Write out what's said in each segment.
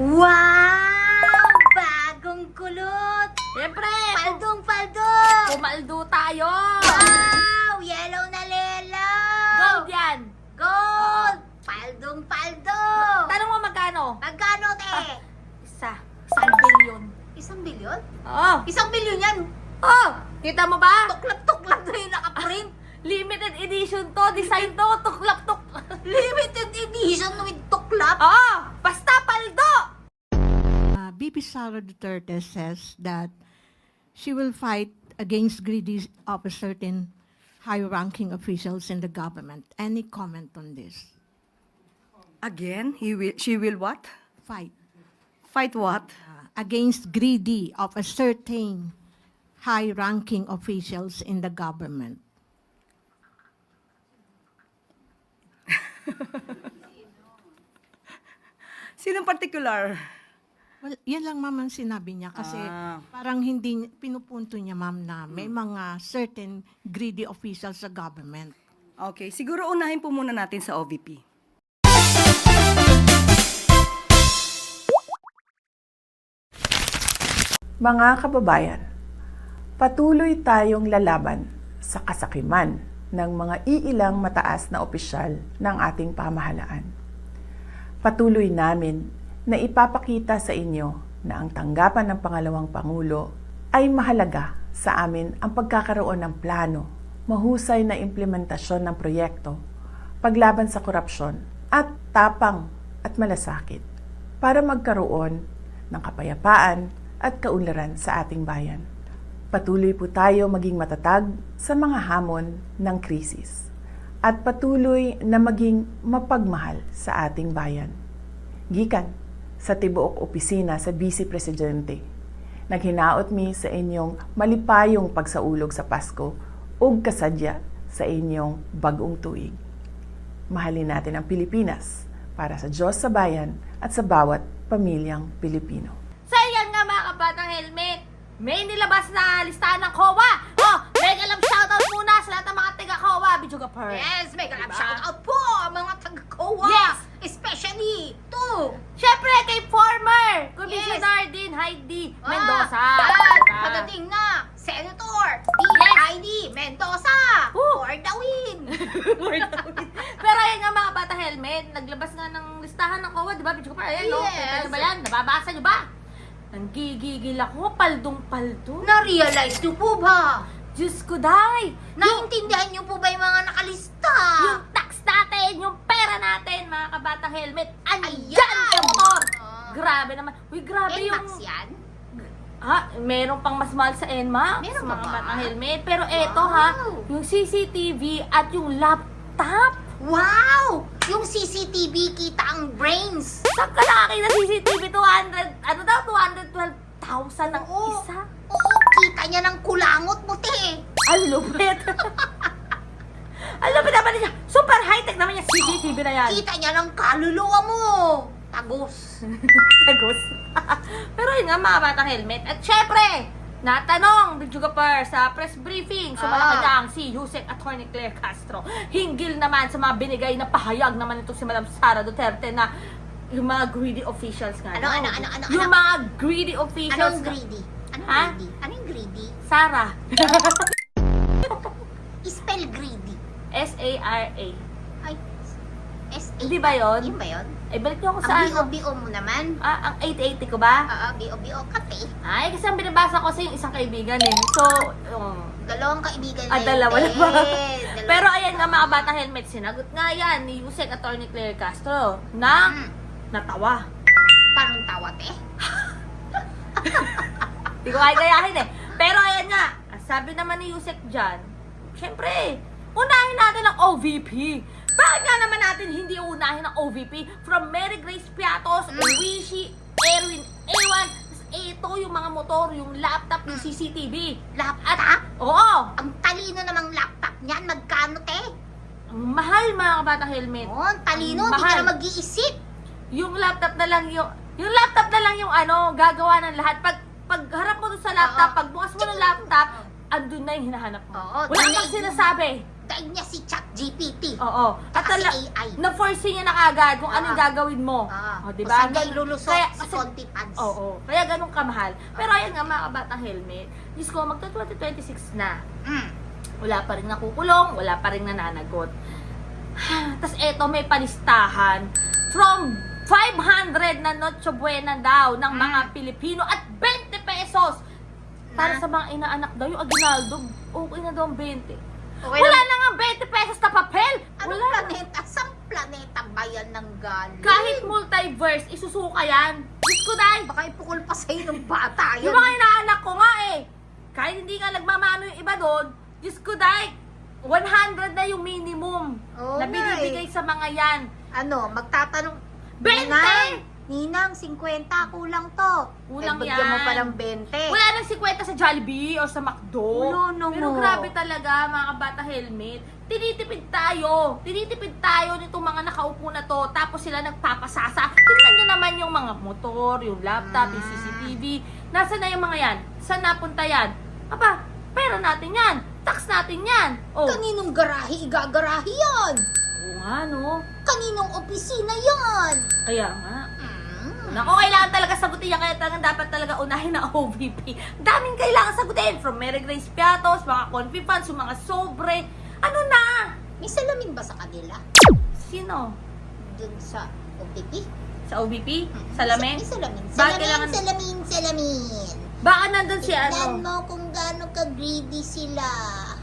Wow! Bagong kulot! Siyempre, Paldong paldo! pumaldo tayo. Wow! Yellow na lelo! Gold yan. Gold! Paldong paldo! Tanong mo magkano? Magkano, te? Isa. Isang bilyon. Isang bilyon? Oo. Isang bilyon yan! Oh, kita mo ba? Tuklap-tuklap na yung nakaprint! Limited edition to, design to, tuklap-tuk. Limited edition with tuklap! Oo. BP Sara Duterte says that she will fight against greedy of a certain high-ranking officials in the government. Any comment on this? Again, he will, she will what? Fight Fight what? uh, against greedy of a certain high-ranking officials in the government. Sinong particular? Well, yan lang ma'am ang sinabi niya kasi Ah. parang hindi niya- pinupunto niya ma'am na may mga certain greedy officials sa government. Okay, siguro unahin po muna natin sa OVP. Mga kababayan, patuloy tayong lalaban sa kasakiman ng mga iilang mataas na opisyal ng ating pamahalaan. Patuloy namin na ipapakita sa inyo na ang tanggapan ng pangalawang Pangulo ay mahalaga sa amin ang pagkakaroon ng plano, mahusay na implementasyon ng proyekto, paglaban sa korupsyon at tapang at malasakit para magkaroon ng kapayapaan at kaunlaran sa ating bayan. Patuloy po tayo maging matatag sa mga hamon ng krisis at patuloy na maging mapagmahal sa ating bayan. Gikan sa tibuok opisina sa Vice Presidente, naghinaot mi sa inyong malipayong pagsaulog sa Pasko ug kasadya sa inyong bagong tuig. Mahalin natin ang Pilipinas para sa Diyos sa bayan at sa bawat pamilyang Pilipino. Yan nga mga kabatang helmet. May nilabas na listahan ng COA. Mendoza Woo. for the win! Pero ayun nga mga bata helmet, naglabas nga ng listahan ng COA, di ba? Bijuga per. Ayan, no? Yes. Nyo ba yan? Nababasa nyo ba? Nanggigigil ako, paldong-paldo. Na-realize niyo po ba? Diyos ko, day! Naintindihan niyo po ba yung mga nakalista? Yung tax natin, yung pera natin, mga kabatang helmet, andyan Ayan! motor! Ah. Grabe naman. Uy, grabe yung... NMAX yan? Ha? Meron pang mas mahal sa NMAX, Meron mga ba? batang helmet. Pero eto ha, Wow. yung CCTV at yung laptop. Wow! Yung CCTV kita ang brains! Saan ka nakakita CCTV? 200, ano daw? 212,000 ang Oo. isa. Oo, kita niya ng kulangot mo, te! Ang lupit. Ang lupit naman niya. Super high-tech naman yung CCTV na yan. Kita niya ng kaluluwa mo! Tagos! Tagos. Pero yun nga mga batang helmet. At syempre, natanong, Bidjuga Per, sa press briefing sa Ah. Malacanang si Yusek Attorney Claire Castro. Hinggil naman sa mga binigay na pahayag naman ito si Madam Sara Duterte na yung mga greedy officials nga. Ano, ano, ano, ano, Yung ano? mga greedy officials. Anong greedy? Anong Ha? greedy? Anong greedy? Sara. Spell greedy. S-A-R-A. Ay, S-A. Hindi ba yun? Yun ba yun? Eh, balik niyo ako sa Ang ano. B.O.B.O. mo naman. Ah, ang 880 ko ba? Oo, B.O.B.O. kape. Ay, kasi ang binabasa ko sa yung isang kaibigan eh. So, um, Dalawang kaibigan Ah, na dalawa na ba? Dalawa. Pero ayan nga mga bata helmet, sinagot nga yan ni Yusek Attorney Claire Castro na Hmm, natawa. parang tawa, te. Hindi ko kaya gayahin eh. Pero ayan nga, ang sabi naman ni Yusek dyan, syempre, unahin natin ang OVP. Bakit nga naman natin hindi unahin ang OVP? From Mary Grace Piatos, Mm. Wishi, Erwin, Ewan, ito yung mga motor, yung laptop, yung Mm. CCTV. Laptop? Oo! Ang talino namang laptop niyan. Magkano, te? Ang mahal mga kabatang helmet. Oh, ang talino. Ang Hindi ka na mag-iisip. yung laptop na lang yung yung laptop na lang yung ano gagawa ng lahat pag pag harap mo dun sa laptop Oo. pag bukas mo ng laptop andun na yung hinahanap mo Oo, wala dun na yung- sinasabi daig niya si ChatGPT. Oo. At Tsaka si tala- AI. na-force niya na kagad kung anong Ah. gagawin mo. Ah, o, kung diba? saan niya Gan- ilulusot kaya- si kasi- Conti Pants. Oo. Kaya ganun kamahal. Pero ayan nga mga kabatang helmet. Diyos ko, magta-2026 na. Mm. Wala pa rin nakukulong, wala pa rin nananagot. Tapos eto, may palistahan from 500 na Noche Buena daw ng mga Mm. Pilipino at 20 pesos para Na? sa mga inaanak daw. Yung aginaldo, okay na daw ang 20. Okay Wala na 20 pesos na papel! Anong Wala na. planeta? Saan planeta ba yan ng galing? Kahit multiverse, isusuka yan. Diyos ko dahil. Baka ipukul pa sa'yo ng bata. Yung Yun. mga inaanak ko nga eh. Kahit hindi nga nagmamano yung iba doon, Diyos ko dahil. 100 na yung minimum Oo na nga binibigay eh. sa mga yan. Ano, magtatanong. 20! Ninang, Ninang, 50, kulang to. Kulang eh, mo yan. pa ng 20. Wala nang 50 sa Jollibee o sa McDo. Wala na Pero grabe talaga, mga kabata helmet. Tinitipid tayo. Tinitipid tayo nitong mga nakaupo na to. Tapos sila nagpapasasa. Tingnan nyo naman yung mga motor, yung laptop, yung Mm. CCTV. Nasaan na yung mga yan? Saan napunta yan? Aba, pera natin yan. Tax natin yan. Oh, Kaninong garahe igagarahe yan? oo nga no. Kaninong opisina yan? Kaya nga. Nako, kailangan talaga sagutin yan. Kaya talagang dapat talaga unahin na OVP. Daming kailangan sagutin. From Mary Grace Piatos, mga confi yung mga sobre. Ano na? May salamin ba sa kanila? Sino? Dun sa OPP? Sa OVP? Salamin? May salamin. Bakit Salamin, kailangan- salamin, salamin. Baka nandun si Tignan ano? mo kung gaano ka-greedy sila.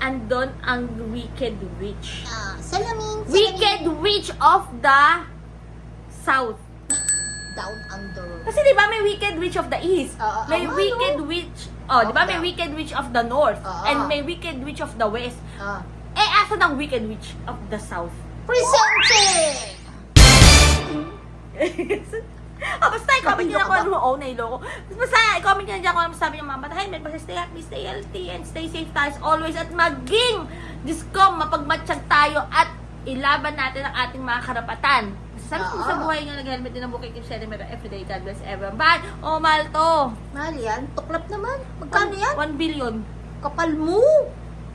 Andon ang Wicked Witch. Ah, salamin, salamin. Wicked Witch of the South. Down under. Kasi di ba may Wicked Witch of the East? Oo, may oo, Wicked ano? Witch, oh, di ba may Wicked Witch of the North? Oo. And may Wicked Witch of the West. Ah. Eh, asa ng Wicked Witch of the South? Presente! oh, basta i-comment nyo na kung ano. Oh, nailoko. Basta i-comment nyo na dyan kung ano sabi ng mga bata. Helmet, basta stay happy, stay healthy, and stay safe tayo as always. At maging, Diyos ko, mapagmatsyag tayo at ilaban natin ang ating mga karapatan. Sabi ko Oo. sa buhay nyo, nag-helmet din ang bukay kay Sherry Mera everyday. God bless everyone. Bye! Oh, mahal to. Mahal yan. Tuklap naman. Magkano yan? 1 billion. Kapal mo.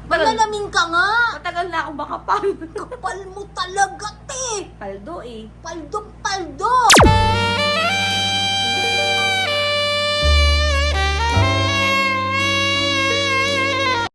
Malalamin ka nga. Matagal na akong makapal. Kapal mo talaga, te. Paldo eh. Paldo, paldo.